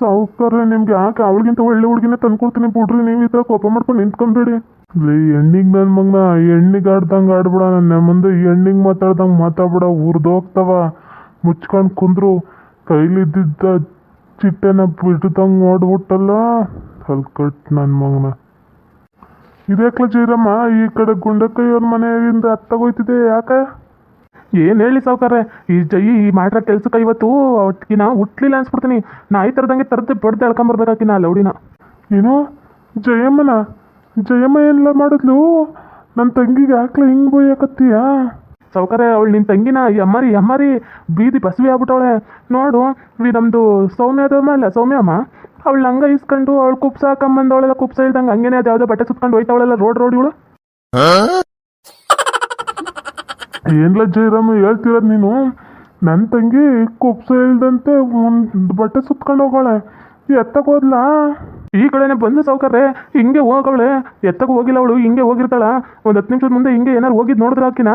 ಸಾವುಕಾರ ನಿಮ್ಗೆ. ಯಾಕೆ ಅವಳಿಗಿಂತ ಒಳ್ಳೆ ಹುಡುಗಿನ ತಂದ್ಕೊಡ್ತೀನಿ ಬಿಡ್ರಿ. ನೀವು ಈ ಥರ ಕೋಪ ಮಾಡ್ಕೊಂಡು ನಿಂತ್ಕೊಂಬೇಡಿ. ಲೇ ಹೆಣ್ಣಿಗೆ ನನ್ನ ಮಗನ ಹೆಣ್ಣಿಗೆ ಆಡ್ದಂಗೆ ಆಡ್ಬಿಡ. ನನ್ನ ಮುಂದೆ ಹೆಣ್ಣಿಗೆ ಮಾತಾಡ್ದಂಗೆ ಮಾತಾಡ್ಬಿಡ. ಉರ್ದೋಗ್ತವ ಮುಚ್ಕೊಂಡು ಕುಂದ್ರು. ಕೈಲಿದ್ದಿದ್ದ ಚಿಟ್ಟೆನ ಬಿಡ್ದಂಗೆ ನೋಡ್ಬಿಟ್ಟಲ್ಲ ಹಲ್ಕಟ್ ನನ್ನ ಮಗನ. ಕ್ಲಜ್ ಜೀರಮ್ಮ ಈ ಕಡೆ ಗುಂಡಕ್ಕಯ್ಯವ್ರ ಮನೆಯಿಂದ ಹತ್ತಾಗೋಯ್ತಿದೆ ಯಾಕೆ? ಏನು ಹೇಳಿ ಸಾವುಕಾರೆ? ಈ ಜೈ ಈ ಮಾಡ್ರ ಕೆಲ್ಸಕ್ಕೆ ಇವತ್ತು ಅವಟ್ಕಿನ ಹುಟ್ಲಿಲ್ಲ ಅನ್ಸ್ಬಿಡ್ತೀನಿ. ಈ ಥರದಂಗೆ ತರದ್ದು ಬಡ್ದು ಎಳ್ಕೊಂಬರ್ಬೇಕಾಕಿನ ಆ ಲೌಡಿನ. ಏನು? ಜಯಮ್ಮನ? ಜಯಮ್ಮ ಎಲ್ಲ ಮಾಡಿದ್ಲು? ನನ್ನ ತಂಗಿಗೆ ಯಾಕ್ಲ ಹಿಂಗೆ ಬೋಯಕತ್ತೀಯಾ ಸಾವುಕಾರೆ ಅವಳು ನಿನ್ನ ತಂಗಿನ ಎಮ್ಮರಿ ಎಮ್ಮರಿ ಬೀದಿ ಬಸವಿ ಆಗ್ಬಿಟ್ಟವಳೆ. ನೋಡು ವಿ ನಮ್ಮದು ಸೌಮ್ಯದಮ್ಮ ಅಲ್ಲ ಸೌಮ್ಯಮ್ಮ? ಅವಳು ಹಂಗ ಇಸ್ಕೊಂಡು ಅವಳು ಕುಪ್ಸ ಹಾಕೊಂಬಂದವಳೆಲ್ಲ ಕುಪ್ಸ ಇಲ್ದಂಗೆ ಹಂಗೇನೆ ಅದು ಯಾವುದೋ ಬಟ್ಟೆ ಸುತ್ಕೊಂಡು ಹೋಯ್ತಾವಳೆಲ್ಲ ರೋಡ್ ರೋಡ್ ಇವಳು. ಏನ್ಲ ಜಯರಾಮ ಹೇಳ್ತಿರೋದು ನೀನು? ನನ್ನ ತಂಗಿ ಕುಪ್ಸ ಇಲ್ದಂತೆ ಒಂದು ಬಟ್ಟೆ ಸುತ್ಕೊಂಡು ಹೋಗೋಳೆ ಎತ್ತಕ್ಕೆ ಹೋದ್ಲಾ? ಈ ಕಡೆನೆ ಬಂದು ಸಾವುಕಾರೆ ಹಿಂಗೆ ಹೋಗವಳೆ. ಎತ್ತಕ್ಕೆ ಹೋಗಿಲ್ಲ ಅವಳು, ಹಿಂಗೆ ಹೋಗಿರ್ತಾಳ. ಒಂದು ಹತ್ತು ನಿಮಿಷದ ಮುಂದೆ ಹಿಂಗೆ ಏನಾರು ಹೋಗಿದ್ದು ನೋಡಿದ್ರೆ ಹಾಕಿನ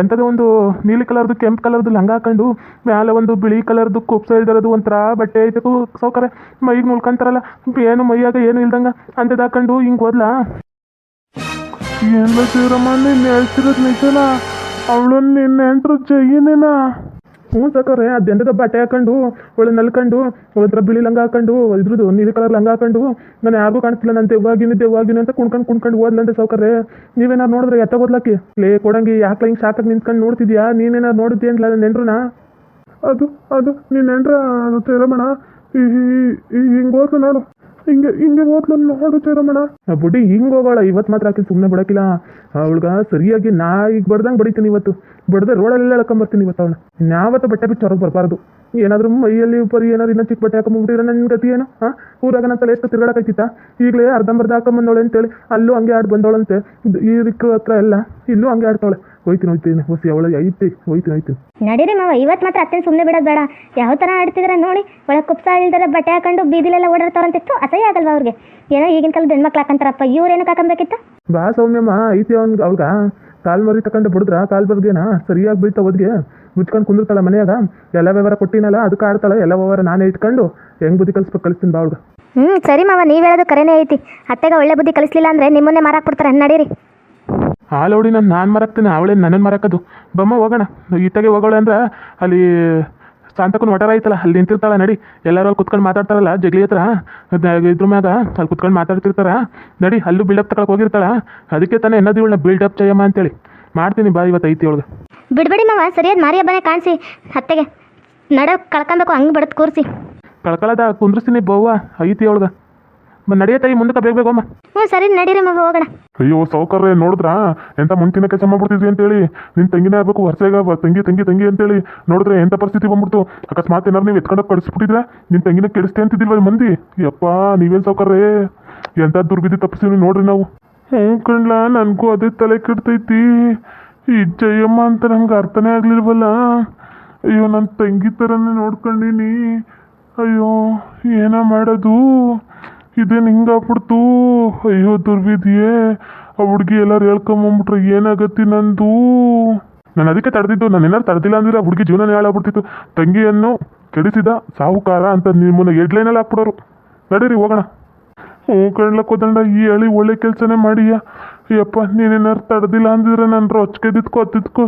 ಎಂಥದ್ದು ಒಂದು ನೀಲಿ ಕಲರ್ದು, ಕೆಂಪು ಕಲರ್ದು ಲಂಗ ಹಾಕೊಂಡು ಮೇಲೆ ಒಂದು ಬಿಳಿ ಕಲರ್ದು ಕುಪ್ಸ ಇಲ್ದಿರೋದು ಒಂಥರ ಬಟ್ಟೆ ಐತೆ ಸಾವುಕಾರೆ ಮೈಗೆ ಮುಳ್ಕೊಂತಾರಲ್ಲ, ಏನು ಮೈಯಾಗ ಏನು ಇಲ್ದಂಗೆ ಅಂಥದ್ದು ಹಾಕೊಂಡು ಹಿಂಗೆ ಹೋದ್ಲಾ? ಏನ್ಲ ಜಯರಾಮ ನೀನು ಹೇಳ್ತಿರೋದು ನಿಜನಾ? ಅವಳನ್ನ ನಿನ್ನ ಹೆಂಡ್ರು ಜಯಿನೇನಾ ಹ್ಞೂ ಸಾಕಾರೆ ಅದೆಂಥದ್ದು ಬಟ್ಟೆ ಹಾಕೊಂಡು, ಒಳ್ಳೆ ನಲ್ಕೊಂಡು ಒಂಥರ ಬಿಳಿ ಲಂಗ ಹಾಕೊಂಡು, ಇದ್ರದ್ದು ನೀಲಿ ಕಲರ್ ಲಂಗ ಹಾಕೊಂಡು, ನಾನು ಯಾರಿಗೂ ಕಾಣಿಸ್ತಿಲ್ಲ, ನಾನು ದೆವ್ವಾಗಿನಿ ದೆವ್ವಾಗಿನಿ ಅಂತ ಕುಣ್ಕೊಂಡು ಕುಣ್ಕೊಂಡು ಓದ್ಲಂತೆ ಸಾವುಕಾರೆ ನೀವೇನಾರು ನೋಡಿದ್ರೆ ಎತ್ತ ಓದ್ಲಾಕಿ ಲೇ, ಕೊಡಂಗಿ, ಯಾಕೆ ಹಿಂಗೆ ಶಾಕಾಗಿ ನಿಂತ್ಕೊಂಡು ನೋಡ್ತಿದ್ಯಾ? ನೀನೇನಾರು ನೋಡಿದ್ದೆ ಅಂತ ನೆನ್ರುನಾ ಅದು ಅದು ನಿನ್ನ ಹೆಂಡ್ರ ಜಯರಮಣ ಹಿಂಗೆ ಹೋದ್ಲು ನೋಡು ಹಿಂಗೆ ಹಿಂಗೆ ಹೋದ್ಲು ನೋಡು ರಮಣ ಆ ಬುಡ್ಡಿ ಹಿಂಗೆ ಹೋಗೋಳ ಇವತ್ತು ಮಾತ್ರ ಆಕಿ ಸುಮ್ಮನೆ ಬಿಡಕ್ಕಿಲ್ಲ ಅವಳ್ಗ ಸರಿಯಾಗಿ ನಾ ಈಗ ಬಡ್ದಂಗೆ ಬಡಿತೀನಿ ಇವತ್ತು. ಬಡ್ದೆ ರೋಡಲ್ಲೆಲ್ಲ ಎಳ್ಕೊಂಬರ್ತೀನಿ ಇವತ್ತು ಅವಳು ಯಾವತ್ತು ಬಟ್ಟೆ ಬಿಚ್ಚು ಹೊರಗೆ ಬರಬಾರ್ದು. ಏನಾದರೂ ಮೈಯಲ್ಲಿ ಪರಿ ಏನಾದ್ರು ಇನ್ನೂ ಚಿಕ್ಕ ಬಟ್ಟೆ ಹಾಕೊಂಬಿಟ್ಟಿದ್ರೆ ನನ್ನ ಗತಿ ಏನು? ಹಾಂ ಊರಾಗ ನನ್ನ ತಲೆ ಎಷ್ಟು ತಿರ್ಗಾಡಕೈತಿತ್ತ? ಈಗಲೇ ಅರ್ಧಂಬರ್ಧ ಹಾಕೊಂಬಂದವಳೆ ಅಂತೇಳಿ ಅಲ್ಲೂ ಹಂಗೆ ಆಡ್ ಬಂದವಳಂತೆ. ಈ ರಿಕ್ರು ಹತ್ರ ಎಲ್ಲ, ಇಲ್ಲೂ ಹಂಗೆ ಆಡ್ತಾವಳೆ. ಹೋಯ್ತೀನಿ ಹೋಯ್ತೀನಿ ಹೊಸ ಅವಳ ಐತಿ ಹೋಯ್ತೀನಿ ಹೋಯ್ತೀನಿ ನಡೀರಿ ಮಾವ ಇವತ್ತು ಮಾತ್ರ ಅತ್ತೆ ಸುಮ್ಮನೆ ಬಿಡೋದು ಬೇಡ. ಯಾವ ಥರ ಆಡ್ತಿದ್ರೆ ನೋಡಿ ಒಳಗೆ ಕುಪ್ಸ ಇಲ್ದರೆ ಬಟ್ಟೆ ಹಾಕೊಂಡು ಬೀದಿಲೆಲ್ಲ ಓಡಾಡ್ತಾರಂತಿತ್ತು ಅಸಹ್ಯ ಆಗಲ್ವಾ ಅವ್ರಿಗೆ? ಏನೋ ಈಗಿನ ಕಾಲದ ಹೆಣ್ಮಕ್ಳು ಹಾಕಂತಾರಪ್ಪ ಇವ್ರೇನಕ್ಕೆ ಹಾಕಂಬೇಕಿತ್ತು ಬಾ ಸೌಮ್ಯಮ್ಮ ಐತಿ ಅವ್ನ್ಗೆ ಅವ್ಗ ಕಾಲ್ ಮರಿ ತಕೊಂಡು ಬಿಡಿದ್ರ ಕಾಲ್ ಬರ್ಗೇನ ಸರಿಯಾಗಿ ಬೀಳ್ತಾ ಒದ್ಗೆ ಮುಚ್ಕೊಂಡು ಕುಂದಿರ್ತಾಳ ಮನೆಯಾಗ. ಎಲ್ಲ ವ್ಯವಹಾರ ಕೊಟ್ಟಿನಲ್ಲ ಅದಕ್ಕೆ ಆಡ್ತಾಳೆ ಎಲ್ಲ ವ್ಯವಹಾರ ನಾನೇ ಇಟ್ಕೊಂಡು ಹೆಂಗ್ ಬುದ್ಧಿ ಕಲಿಸ್ಬೇಕು ಕಲಿಸ್ತೀನಿ ಬಾ ಅವ್ಗ ಹ್ಞೂ ಸರಿ ಮಾವ ನೀವು ಹೇಳೋದು ಕರೆನೇ ಐತಿ. ಅತ್ತೆಗೆ ಒಳ್ಳೆ ಬುದ್ಧಿ ಕಲಿಸ್ಲಿಲ್ಲ ಅಂದರೆ ನಿಮ್ಮನ್ನೇ ಮಾರಾಕ್ಬಿಡ್ತಾರೆ ನಡೀರಿ. ಹಾಲೋಡಿ ನಾನು ನಾನು ಮರಕ್ತೀನಿ ಅವಳೇನು ನನ್ನನ್ನು ಮರಕದು. ಬಮ್ಮ ಹೋಗೋಣ. ಈತಗೆ ಹೋಗೋಳೆ ಅಂದ್ರೆ ಅಲ್ಲಿ ಸಾಂತಕ್ಕೂ ಒಟರ ಐತಲ್ಲ ಅಲ್ಲಿ ನಿಂತಿರ್ತಾಳ ನಡಿ. ಎಲ್ಲರೂ ಅಲ್ಲಿ ಕುತ್ಕೊಂಡು ಮಾತಾಡ್ತಾರಲ್ಲ ಜಗ್ಲಿ ಹತ್ರ. ಇದ್ರ ಮ್ಯಾಗ ಅಲ್ಲಿ ಕುತ್ಕೊಂಡು ಮಾತಾಡ್ತಿರ್ತಾರ. ನಡಿ ಅಲ್ಲೂ ಬಿಲ್ಡಪ್ ತಗೊಳಕ್ಕೆ ಹೋಗಿರ್ತಾಳ. ಅದಕ್ಕೆ ತಾನೇ ಎನ್ನೋದು ಇವಳನ್ನ ಬಿಲ್ಡಪ್ ಚಯಮ್ಮ ಅಂತೇಳಿ. ಮಾಡ್ತೀನಿ ಬಾ ಇವತ್ತು ಐತಿ ಒಳಗೆ ಬಿಡ್ಬೇಡಿ ಮಾವ ಸರಿಯಾದ ಮಾರಿ ಹಬ್ಬನೇ ಕಾಣಿಸಿ. ಹತ್ತೆಗೆ. ನಡ ಕಳ್ಕೊಬೇಕು ಹಂಗೆ ಬಡದ್ ಕೂರಿಸಿ. ಕಳ್ಕೊಳ್ಳೋದ ಕುಂದ್ರಿಸ್ತೀನಿ ಬವ್ವ ಐತಿ ಒಳಗೆ ನಡೆಯತ್ತಾಯಿ ಮುಂದಕ್ಕೆ ಬೇಗ ಬೇಗ ಹ್ಞೂ ಸರಿ ನಡೀರಿ ಮಗ ಹೋಗೋಣ. ಅಯ್ಯೋ ಸೌಕರ್ಯ ನೋಡಿದ್ರಾ? ಎಂತ ಮುಂಚಿನ ಕೆಲಸ ಮಾಡ್ಬಿಡ್ತಿದ್ವಿ ಅಂತೇಳಿ. ನಿನ್ನ ತಂಗಿನ ಆಗ್ಬೇಕು ವರ್ಷಗ ತಂಗಿ ತಂಗಿ ತಂಗಿ ಅಂತೇಳಿ. ನೋಡಿದ್ರೆ ಎಂತ ಪರಿಸ್ಥಿತಿ ಬಂದ್ಬಿಡ್ತು. ಅಕಸ್ಮಾತ್ ಏನಾರು ನೀವು ಎತ್ಕೊಂಡೋಗಿ ಕಳಿಸ್ಬಿಟ್ಟಿದ್ರೆ? ನಿನ್ನ ತಂಗಿನ ಕೆಡಿಸ್ತೆ ಅಂತಿದ್ದಿಲ್ವ ಮಂದಿ? ಯಪ್ಪ ನೀವೇನು ಸೌಕರ್ಯ ಎಂತ ದುರ್ಬಿದ್ದಿ ತಪ್ಪಿಸಿವಿ ನೋಡ್ರಿ ನಾವು. ಹ್ಞೂ ಕಣ್ಲ ನನಗೂ ಅದೇ ತಲೆ ಕೆಡ್ತೈತಿ. ಈ ಜಯಮ್ಮ ಅಂತ ನಮ್ಗೆ ಅರ್ಥನೇ ಆಗ್ಲಿಲ್ವಲ್ಲ? ಅಯ್ಯೋ ನನ್ನ ತಂಗಿ ಥರನೇ ನೋಡ್ಕೊಂಡಿನಿ. ಅಯ್ಯೋ ಏನ ಮಾಡೋದು? ಇದೇನು ಹಿಂಗಾಗ್ಬಿಡ್ತು ಅಯ್ಯೋ ದುರ್ವಿದ್ಯೆ ಆ ಹುಡುಗಿ ಎಲ್ಲರೂ ಹೇಳ್ಕೊಂಬಂದ್ಬಿಟ್ರೆ ಏನಾಗತ್ತಿ ನಂದು? ನಾನು ಅದಕ್ಕೆ ತಡೆದಿದ್ದು. ನಾನು ಏನಾರು ತಡೆದಿಲ್ಲ ಅಂದ್ರೆ ಆ ಹುಡುಗಿ ಜೀವನ ಹಾಳಾಗ್ಬಿಡ್ತಿತ್ತು. ತಂಗಿಯನ್ನು ಕೆಡಿಸಿದ ಸಾಹುಕಾರ ಅಂತ ನಿಮ್ಮನ್ನ ಹೆಡ್ಲೈನಲ್ಲಿ ಹಾಕ್ಬಿಡೋರು. ನಡೀರಿ, ಹೋಗೋಣ. ಹ್ಞೂ ಕಣ್ಲಕ್ಕೆ ಹೋದಂಡ ಈ ಹೇಳಿ ಒಳ್ಳೆ ಕೆಲಸನೇ ಮಾಡಿಯ? ಯಪ್ಪ ನೀನೇನಾರು ತಡೆದಿಲ್ಲ ಅಂದಿದ್ರೆ ನಾನು ರೊಚ್ಕೆದಿದ್ಕೋ ಹತ್ತಿದ್ಕೋ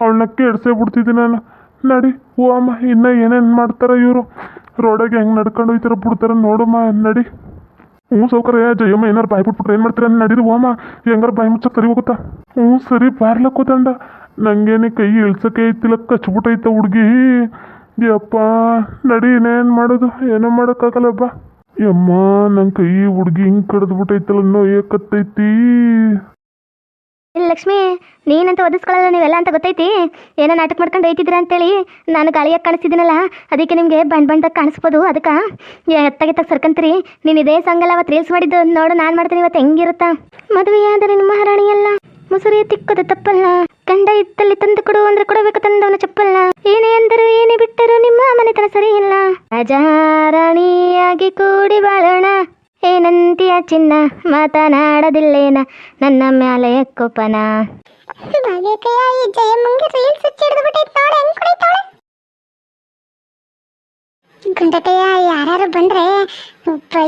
ಅವಳನ್ನ ಕೆಡ್ಸೇ ಬಿಡ್ತಿದ್ದೆ ನಾನು. ನಡಿ ಓ ಅಮ್ಮ ಇನ್ನೂ ಏನೇನು ಮಾಡ್ತಾರೆ ಇವರು? ರೋಡಾಗೆ ಹೆಂಗೆ ನಡ್ಕೊಂಡು ಹೋಗ್ತಾರೆ ಬಿಡ್ತಾರೆ ನೋಡಮ್ಮ, ನಡಿ. ಹ್ಞೂ ಸೌಕರ್ಯ ಜಯಮ್ಮ, ಏನಾರು ಬಾಯ್ ಬಿಟ್ಬಿಟ್ರೆ ಏನು ಮಾಡ್ತೀರ? ನಡೀರಿ ಓಮ್ಮ ಹೆಂಗಾರ ಬಾಯಿ ಮುಚ್ಚಕ್ಕೆ ಸರಿ ಹೋಗುತ್ತಾ? ಹ್ಞೂ ಸರಿ, ಬಾರ್ಲಕ್ಕೆ ಹೋದಂಡ ನಂಗೇನೆ ಕೈ ಇಳ್ಸಕ್ಕೆ ಐತಿಲ್ಲ ಕಚ್ಬಿಟ್ಟೈತ ಹುಡುಗಿ. ಯಪ್ಪ, ನಡಿ, ಇನ್ನೇನು ಮಾಡೋದು? ಏನೋ ಮಾಡೋಕ್ಕಾಗಲ್ಲಪ್ಪ ಯಮ್ಮ ನನ್ನ ಕೈ ಹುಡುಗಿ ಹಿಂಗೆ ಕಡ್ದ್ಬಿಟ್ಟೈತಲ್ಲ ನೋಯಕತ್ತೈತಿ ಇಲ್ಲ ಲಕ್ಷ್ಮಿ, ನೀನಂತ ಒದಿಸ್ಕೊಳ್ಳಲ್ಲ ನೀವೆಲ್ಲ ಅಂತ ಗೊತ್ತೈತಿ? ಏನೋ ನಾಟಕ ಮಾಡ್ಕೊಂಡು ಹೋಯ್ತಿದ್ರ ಅಂತೇಳಿ ನಾನು ಗಾಳಿಯಾಗಿ ಕಾಣಿಸ್ತಿದ್ದೀನಲ್ಲ, ಅದಕ್ಕೆ ನಿಮಗೆ ಬಣ್ಣ ಬಣ್ಣದಾಗ ಕಾಣಿಸ್ಬೋದು, ಅದಕ್ಕೆ? ಎತ್ತಾಗೆತ್ತಾಗ ಸರ್ಕಂತೀರಿ, ನೀನು ಇದೇ ಸಂಗಲ್ಲ ಅವತ್ತು ರೀಲ್ಸ್ ಮಾಡಿದ್ದು, ನೋಡು ನಾನು ಮಾಡ್ತೀನಿ ಇವತ್ತು ಹೆಂಗಿರುತ್ತಾ? ಮದುವೆಯಾದರೆ ನಿಮ್ಮ ಮಹಾರಾಣಿಯಲ್ಲ ಮುಸುರಿ ತಿಕ್ಕದ ತಪ್ಪಲ್ಲ, ಗಂಡ ಇತ್ತಲ್ಲಿ ತಂದು ಕೊಡು ಅಂದ್ರೆ ಕೊಡಬೇಕು ತಂದವನ ಚಪ್ಪಲ್ಲ, ಏನೇ ಅಂದರು ಏನೇ ಬಿಟ್ಟರು ನಿಮ್ಮ ಮನೆತನ ಸರಿ ಇಲ್ಲ ರಾಜಾರಾಣಿಯಾಗಿ ಕೂಡಿ ಬಾಳೋಣ ಏನಂತೀಯ ಚಿನ್ನ ಮಾತನಾಡದಿಲ್ಲೇನ ನನ್ನ ಮ್ಯಾಲೆ ಕೋಪನ. ಗುಂಡತೆಯ ಯಾರು ಬಂದ್ರೆ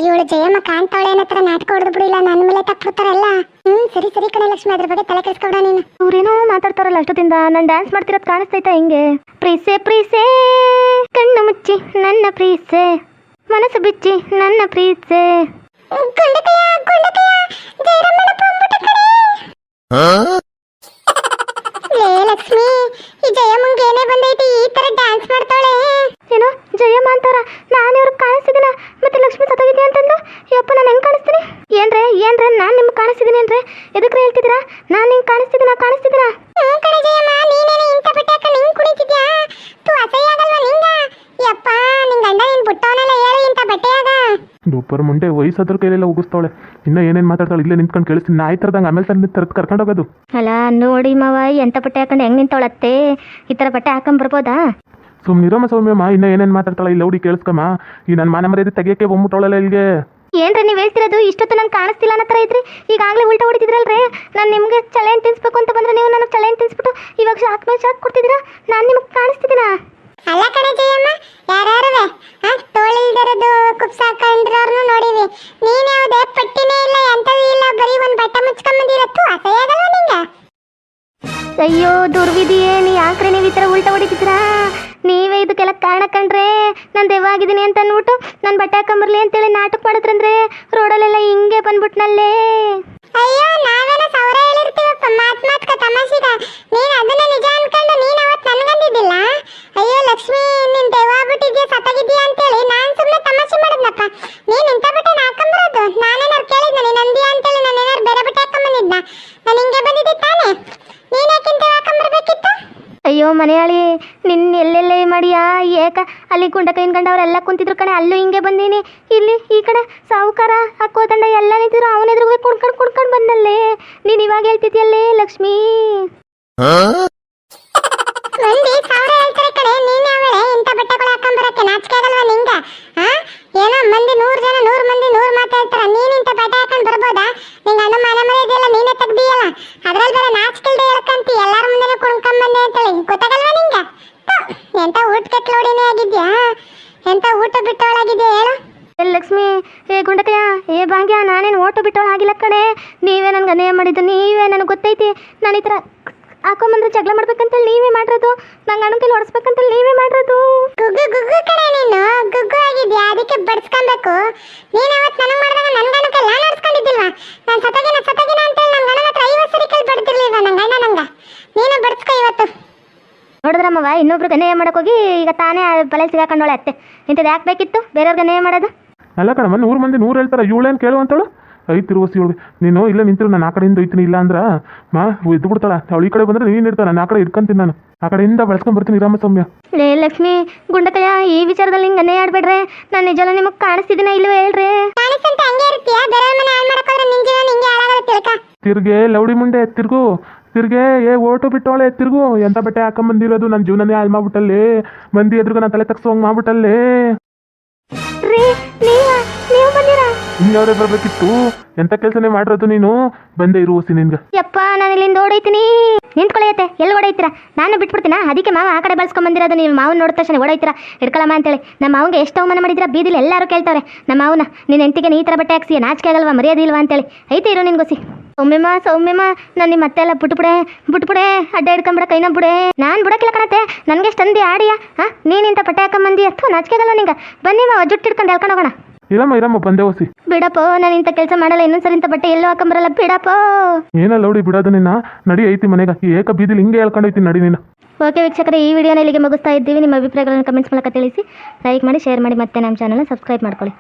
ಇವಳು ಜಯಮ್ಮ ಕಾಣ್ತಾವಳೆ ಅನ್ನತ್ರ ನಾಟಕ ಹೊಡೆದು ಬಿಡಿಲ್ಲ ನನ್ನ ಮೇಲೆ ತಪ್ಪಿರ್ತಾರಲ್ಲ. ಹ್ಮ್ ಸರಿ ಸರಿ ಕಣೆ ಲಕ್ಷ್ಮಿ ಅದ್ರ ಬಗ್ಗೆ ತಲೆ ಕೆಡಿಸ್ಕೊಡ ನೀನು. ಅವ್ರೇನೋ ಮಾತಾಡ್ತಾರಲ್ಲ ಅಷ್ಟೊತ್ತಿಂದ ನಾನು ಡ್ಯಾನ್ಸ್ ಮಾಡ್ತಿರೋದು ಕಾಣಿಸ್ತೈತಾ ಹಿಂಗೆ? ಪ್ರೀಸೆ ಪ್ರೀಸೆ ಕಣ್ಣು ಮುಚ್ಚಿ ನನ್ನ ಪ್ರೀಸೆ ಮನಸ್ಸು ಬಿಚ್ಚಿ ನನ್ನ ಪ್ರೀಸೆ. ಗುಂಡಟಯ್ಯ ಗುಂಡಟಯ್ಯ ಜಯರಮ್ಮನ ಬಂದ್ಬಿಟ್ಟ ಕಣೆ ಲೇ ಲಕ್ಷ್ಮಿ ಈ ಜಯಮ್ಮಂಗೆ ಏನೇ ಬಂದೈತಿ ಈ ತರ ಡ್ಯಾನ್ಸ್ ಮಾಡ್ತಾಳೆ ಏನೋ ಜಯಮ್ಮ ಅಂತಾರ ನಾನು ಇವ್ರಿಗೆ ಕಾಣಿಸ್ತಿದ್ದೀನ ಮತ್ತೆ ಲಕ್ಷ್ಮಿ ಸತ್ತೋಗಿದ್ದೆ ಅಂತಂದು ಯಪ್ಪ ನಾನು ಹೆಂಗೆ ಕಾಣಿಸ್ತೀನಿ ಏನ್ರೆ ಏನ್ರೆ ನಾನು ನಿಮ್ಗೆ ಕಾಣಿಸ್ತಿದ್ದೀನಿ ಏನ್ರೆ ಎದಕ್ರೆ ಹೇಳ್ತಿದ್ದೀರಾ ನಾನು ನಿಂಗೆ ಕಾಣಿಸ್ತಿದ್ದೀನ ಕಾಣಿಸ್ತಿದ್ದೀನ ಹ್ಮ್ ಕಣೆ ಜಯಮ್ಮ ನೀನೇನೆ ಇಂಥ ಬಟ್ಟೆ ಹಾಕ ನಿಂಗ್ ಕುಣಿತಿದ್ಯಾ ತು ಅಸಹ್ಯ ಆಗಲ್ವಾ ನಿಂಗ ಯಪ್ಪ ನಿನ್ ಗಂಡ ನಿನ್ ಬುಟ್ಟವನೆಲ್ಲ ಹೇಳು ಇಂಥ ಬಟ್ಟೆಯಾಗ ದುಪ್ಪರ್ ಮುಂಡೆ ವಯಸ್ಸಾದ್ರೂ ಕೈಲೆಲ್ಲ ಉಗಿಸ್ತಾವಳೆ. ಇನ್ನ ಏನೇನು ಮಾತಾಡ್ತಾಳೆ ಇಲ್ಲೇ ನಿಂತ್ಕೊಂಡು ಕೇಳಿಸ್ತೀನಿ. ನಾ ಥರದಂಗೆ ಆಮೇಲೆ ತಂದು ತರದ್ ಕರ್ಕೊಂಡು ಹೋಗೋದು. ಅಲ್ಲ ನೋಡಿ ಮಾವ ಎಂಥ ಬಟ್ಟೆ ಹಾಕೊಂಡು ಹೆಂಗೆ ನಿಂತವಳತ್ತೆ? ಈ ಥರ ಬಟ್ಟೆ ಹಾಕೊಂಡ್ ಬರ್ಬೋದಾ? ಸುಮ್ಮನಿರಮ್ಮ ಸೌಮ್ಯಮ್ಮ ಇನ್ನ ಏನೇನು ಮಾತಾಡ್ತಾಳೆ ಇಲ್ಲ ಹುಡಿ ಕೇಳಿಸ್ಕಮ್ಮ. ಈ ನನ್ನ ಮಾನ ಮರ್ಯಾದೆ ತೆಗಿಯಕ್ಕೆ ಬಂದ್ಬಿಟ್ಟವಳಲ್ಲ ಇಲ್ಲಿಗೆ. ಏನ್ರಿ ನೀವು ಹೇಳ್ತಿರೋದು? ಇಷ್ಟೊತ್ತು ನಂಗೆ ಕಾಣಿಸ್ತಿಲ್ಲ ಅನ್ನೋ ಥರ ಐತ್ರಿ ಈಗಾಗಲೇ ಉಲ್ಟಾ ಹೊಡಿತಿದ್ರಲ್ರಿ? ನಾನು ನಿಮಗೆ ಚಲೈನ್ ತಿನ್ಸ್ಬೇಕು ಅಂತ ಬಂದ್ರೆ ನೀವು ನನಗೆ ಚಲೈನ್ ತಿನ್ಸ್ಬಿಟ್ಟು ಇವಾಗ ಶಾಕ್ ಮೇಲೆ ಶಾಕ್ ಕೊಡ್ತಿದ್ದೀರಾ? ನಾನು ನಿಮಗೆ ಕಾಣಿಸ್ತಿದ್ದೀನಾ? ಅಲ್ಲ ಕಣೆ ಜಯಮ್ಮ ಯಾರ್ಯಾರುವೆ ಹಾ ತೋಳಿಲ್ದಿರೋದು ಕುಪ್ಸ ಹಾಕೊಂಡಿರೋರ್ನು ನೋಡಿವಿ ನೀನ್ ಯಾವ್ದೇ ಪಟ್ಟಿನೇ ಇಲ್ಲ ಎಂತದೂ ಇಲ್ಲ ಬರೀ ಒಂದ್ ಬಟ್ಟೆ ಮುಚ್ಕೊಂಬಂದಿರತ್ತು ಅಸಹ್ಯ ಆಗಲ್ವಾ ನಿಂಗೆ? ಅಯ್ಯೋ ದುರ್ವಿದಿಯೇ ನೀ ಯಾಕ್ರೆ ನೀವು ಈ ಥರ ಉಲ್ಟಾ ಹೊಡಿತಿದ್ರಾ ನೀವೇ ಇದಕ್ಕೆಲ್ಲ ಕಾರಣ ಕಂಡ್ರೆ? ನಾನು ದೆವ್ವಾಗಿದ್ದೀನಿ ಅಂತ ಅಂದ್ಬಿಟ್ಟು ನಾನು ಬಟ್ಟೆ ಹಾಕೊಂಬರ್ಲಿ ಅಂತೇಳಿ ನಾಟಕ ಮಾಡಿದ್ರಂದ್ರೆ ರೋಡಲ್ಲೆಲ್ಲ ಹಿಂಗೆ ಬಂದ್ಬಿಟ್ನಲ್ಲೇ. ಅಯ್ಯೋ ನಾವೇನೋ ಸೌರ ಹೇಳಿರ್ತೀವಪ್ಪ ಮಾತ್ ಮಾತ್ಕ ತಮಾಷೆಗ. ನೀನ್ ಅದನ್ನ ನಿಜ ಅನ್ಕೊಂಡು ನೀನ್ ಅವತ್ ನನ್ಗಂದಿದ್ದಿಲ್ಲ? ಅಯ್ಯೋ ಲಕ್ಷ್ಮಿ ನೀನ್ ದೆವ್ವಾಗ್ಬಿಟ್ಟಿದ್ಯಾ ಸತ್ತಾಗಿದ್ಯಾ ಅಂತೇಳಿ ನಾನ್ ಸುಮ್ನೆ ತಮಾಷೆ ಮಾಡಿದ್ನಪ್ಪ ನೀನ್ ಇಂಥ ಬಟ್ಟೆ ಹಾಕೊಂಬರೋದು ನಾನೇನಾರು ಕೇಳಿದ್ನ ನೀನ್ ಅಂದಿಯಾ ಅಂತೇಳಿ ನಾನು ಏನಾರು ಬೇರೆ ಬಟ್ಟೆ ಹಾಕೊಂಬಂದಿದ್ನ ನಾನು ಹಿಂಗೆ ಬಂದಿದ್ದೆ ತಾನೇ ನೀನ್ ಯಾಕಿಂತ ಹಾಕೊಂಬರ್ಬೇಕಿತ್ತು ಅಯ್ಯೋ ಮನೆಯಾಳಿ ನಿನ್ನ ಎಲ್ಲೆಲ್ಲೇ ಮಾಡಿಯಾ ಏಕ ಅಲ್ಲಿ ಗುಂಡ ಕೈನ್ ಕುಂತಿದ್ರು ಕಣೆ ಅಲ್ಲೂ ಹಿಂಗೆ ಬಂದೀನಿ. ಇಲ್ಲಿ ಈ ಕಡೆ ಸಾಹುಕಾರ ಅಕ್ಕೋ ತಂಡ ಎಲ್ಲ ನಿಂತಿದ್ರು ಅವನ ಎದುರು ಕುಡ್ಕೊಂಡು ಕುಡ್ಕೊಂಡು ಬಂದಲ್ಲೇ. ನೀನು ಇವಾಗ ಹೇಳ್ತಿದ್ಯಲ್ಲೇ ಲಕ್ಷ್ಮಿ? ಅದ್ರಲ್ಲಿ ಹಾಕೊಂಬರಕ್ಕೆ ನಾಚಿಕೆ ಆಗಲ್ವಾ ನಿಂಗ? ಹಾ? ಏನೋ ಮಂದಿ ನೂರ್ ಜನ ನೂರ್ ಮಂದಿ ನೂರ್ ಮಾತಾಡ್ತಾರ ನೀನ್ ಇಂಥ ಬಟ್ಟೆ ಹಾಕೊಂಡ್ ಬರ್ಬೋದಾ? ನಿಂಗ ಅಣ್ಣ ಮನೆ ಮರ್ಯಾದೆಲ್ಲ ನೀನೇ ತೆಗ್ದಿಯಲ್ಲ? ಅದ್ರಲ್ಲಿ ಬೇರೆ ನಾಚಿಕೆಲ್ದೆ ಹೇಳ್ಕಂತಿ ಎಲ್ಲಾರ ಮುಂದೆ ಕುಣ್ಕೊಂಡ್ ಬಂದೆ ಅಂತೇಳಿ ಗೊತ್ತಾಗಲ್ವಾ ಎಂತ ಊಟ ಲೋಡಿನೇ ಆಗಿದ್ಯಾ? ಎಂತ ಊಟ ಬಿಟ್ಟವಳಾಗಿದ್ಯಾ ಹೇಳು? ಲಕ್ಷ್ಮಿ ಏ ಗುಂಡಕಯ್ಯ ಏ ಭಾಗ್ಯ ನಾನೇನು ಓಟು ಬಿಟ್ಟವಳು ಆಗಿಲ್ಲ ಕಣೆ. ನೀವೇ ನನ್ಗೆ ಅನ್ಯಾಯ ಮಾಡಿದ್ದು ನೀವೇ ನನಗೆ ಗೊತ್ತೈತಿ. ನಾನು ಈ ಥರ ಹಾಕೊಂಬಂದ್ರೆ ಜಗಳ ಮಾಡ್ಬೇಕಂತೇಳಿ ನೀವೇ ಮಾಡಿರೋದು. ನಂಗೆ ಅಣ್ಣ ಕೈಲಿ ಹೊಡೆಸ್ಬೇಕಂತೇಳಿ ನೀವೇ ಮಾಡಿರೋದು. ಗುಗ್ಗು ಗುಗ್ಗು ಕಡೆ ನೀನು. ಗುಗ್ಗು ಆಗಿದ್ಯಾ? ಅದಕ್ಕೆ ಬಡ್ಸ್ಕೊಬೇಕು. ನೀನು ಅವತ್ತು ನನಗೆ ಮಾಡಿದಾಗ ನನ್ನ ಗಣಕಲ್ಲ ನಡ್ಸ್ಕೊಂಡಿದ್ದಿಲ್ವಾ ನಾನು ಸತಗಿನ ಸತಗಿನ ನನ್ ಗಣನ ಹತ್ರ ಐವತ್ ಸರಿ ಕೇಳಿ ಬಡ್ದಿರ್ಲಿಲ್ವಾ ನನ್ ಗಂಡ ನಂಗ ನೀನು ಬಡ್ಸ್ಕೊ ಇವತ್ತು ನೋಡಿದ್ರಮ್ಮವ ಗನೇಯ ಮಾಡಕ್ ಮಾಡೋಕ್ಕೋಗಿ ಈಗ ತಾನೇ ಬಲೆ ಸಿಗಾಕೊಂಡೋಳೆ ಅತ್ತೆ. ಇಂಥದ್ದು ಯಾಕೆ ಬೇಕಿತ್ತು? ಬೇರೆಯವ್ರ ಗನೇಯ ಮಾಡೋದು? ಅಲ್ಲ ಕಣಮ್ಮ ನೂರು ಮಂದಿ ನೂರು ಹೇಳ್ತಾರೆ ಇವಳೇನು ಕೇಳು ಅಂತೇಳು? ಐತಿ ರೋಸಿ ಇವಳಿಗೆ ನೀನು ಇಲ್ಲೇ ನಿಂತಿರು ನಾನು ಆ ಕಡೆಯಿಂದ ಇತ್ತು ಇಲ್ಲ ಅಂದ್ರೆ ಮಾ ಇದ್ದು ಬಿಡ್ತಾಳ. ಅವಳು ಈ ಕಡೆ ಬಂದ್ರೆ ನೀನು ಇರ್ತಾಳೆ ನಾನು ಆ ಕಡೆ ಇಟ್ಕೊಂತೀನಿ ನಾನು. ಆ ಕಡೆಯಿಂದ ಬೆಳೆಸ್ಕೊಂಡು ಬರ್ತೀನಿ ರಾಮ ಸೌಮ್ಯ ಲೇ ಲಕ್ಷ್ಮಿ ಗುಂಡಕಯ್ಯ ಈ ವಿಚಾರದಲ್ಲಿ ಹಿಂಗೆ ಅನ್ಯಾಯ ಆಡ್ಬೇಡ್ರೆ ನಾನು ನಿಜಲ್ಲ ನಿಮಗೆ ಕಾಣಿಸ್ತಿದ್ದೀನ ಇಲ್ಲೂ ಹೇಳ್ರಿ? ಹಂಗೆ ತಿರ್ಗೆ ಲೌಡಿ ಮುಂಡೆ ತಿರ್ಗು. ತಿರ್ಗೆ, ಏ, ಓಟು ಬಿಟ್ಟೋಳೆ, ತಿರುಗು, ಎಂತ ಬಟ್ಟೆ ಹಾಕೊಂಬಂದಿರೋದು ನನ್ನ ಜೀವನನೇ ಹಾಳು ಮಾಡ್ಬಿಟ್ಟಲ್ಲಿ? ಮಂದಿ ಎದುರುಗ ನಾನು ತಲೆ ತಗ್ಸೋಂಗ್ ಮಾಡ್ಬಿಟ್ಟಲ್ಲಿ? ಇನ್ಯಾವ್ರೆ ಬರ್ಬೇಕಿತ್ತು? ಎಂತ ಕೆಲಸನೇ ಮಾಡಿರೋದು ನೀನು? ಬಂದೆ ಇರು ಓಸಿ ಯಪ್ಪ, ನಾನು ಇಲ್ಲಿಂದ ಓಡೈತೀನಿ ನಿಂತ್ಕೊಳ್ಳೈತೆ ಎಲ್ಲಿ ಓಡೈತೀರಾ ನಾನು ಬಿಟ್ಬಿಡ್ತೀನ? ಅದಕ್ಕೆ ಮಾವ ಆ ಕಡೆ ಬಳಸ್ಕೊಂಡ್ ಬಂದಿರೋದು. ನೀವು ಮಾವನ್ ನೋಡಿದ ತಕ್ಷಣ ಓಡೈತೀರಾ ಇಡ್ಕೊಳ್ಳಮ್ಮ ಅಂತೇಳಿ. ನಮ್ಮ ಮಾವಂಗೆ ಎಷ್ಟು ಅವಮಾನ ಮಾಡಿದ್ರ ಬೀದಿಲಿ ಎಲ್ಲರೂ ಕೇಳ್ತಾರೆ ನಮ್ಮ ಮಾವನ, ನಿನ್ನ ಹೆಂಡತಿಗೆ ನೀ ಥರ ಬಟ್ಟೆ ಹಾಕ್ಸಿ ನಾಚಿಕೆ ಆಗಲ್ವಾ? ಮರ್ಯಾದೆ ಇಲ್ವಾ ಅಂತೇಳಿ. ಐತೆ ಇರು ನಿನ್ಗೊಸಿ ಸೌಮ್ಯಮ್ಮ ಸೌಮ್ಯಮ್ಮ, ನಾನು ನಿಮ್ಮ ಮತ್ತೆ ಎಲ್ಲ ಬಿಟ್ಬಿಡೆ ಬಿಟ್ಬಿಡೆ, ಅಡ್ಡ ಹಿಡ್ಕೊಂಬಿಡ ಕೈನ ಬಿಡೆ ನಾನು ಬಿಡಕ್ಕಿಲ್ಲ ಕಣತೆ ನನಗೆ ತಂದಿ ಆಡಿಯಾ? ಹಾಂ ನೀನಿಂತ ಬಟ್ಟೆ ಹಾಕೊಂಬಂದಿ ಅಥವಾ ನಾಚಿಕೆ ಆಗಲ್ಲ ನಿಂಗೆ. ಬನ್ನಿ ಮಾವ, ಜುಟ್ಟು ಹಿಡ್ಕೊಂಡು ಎಳ್ಕೊಂಡು ಹೋಗೋಣ. ಇರಮ್ಮ ಇರಮ್ಮ ಬಂದೆ ಓಸಿ. ಬಿಡಪ್ಪ ನಾನು ಇಂಥ ಕೆಲಸ ಮಾಡಲ್ಲ ಇನ್ನೊಂದ್ಸರಿ ಇಂಥ ಬಟ್ಟೆ ಎಲ್ಲೋ ಹಾಕೊಂಬರಲ್ಲ ಬಿಡಪ್ಪ. ಏನಲ್ಲ ನೋಡಿ ಬಿಡೋದು ನಿನ್ನ? ನಡಿ ಐತಿ ಮನೆಗೆ. ಏಕ ಬೀದಿಲಿ ಹಿಂಗೆ ಹೇಳ್ಕೊಂಡೈತಿ ನಡಿ ನೀನು. ಓಕೆ ವೀಕ್ಷಕರೇ ಈ ವಿಡಿಯೋನ ಇಲ್ಲಿಗೆ ಮುಗಿಸ್ತಾ ಇದ್ದೀವಿ. ನಿಮ್ಮ ಅಭಿಪ್ರಾಯಗಳನ್ನು ಕಮೆಂಟ್ಸ್ ಮೂಲಕ ತಿಳಿಸಿ. ಲೈಕ್ ಮಾಡಿ ಶೇರ್ ಮಾಡಿ ಮತ್ತೆ ನಮ್ಮ ಚಾನಲ್ನ ಸಬ್ಸ್ಕ್ರೈಬ್ ಮಾಡ್ಕೊಳ್ಳಿ.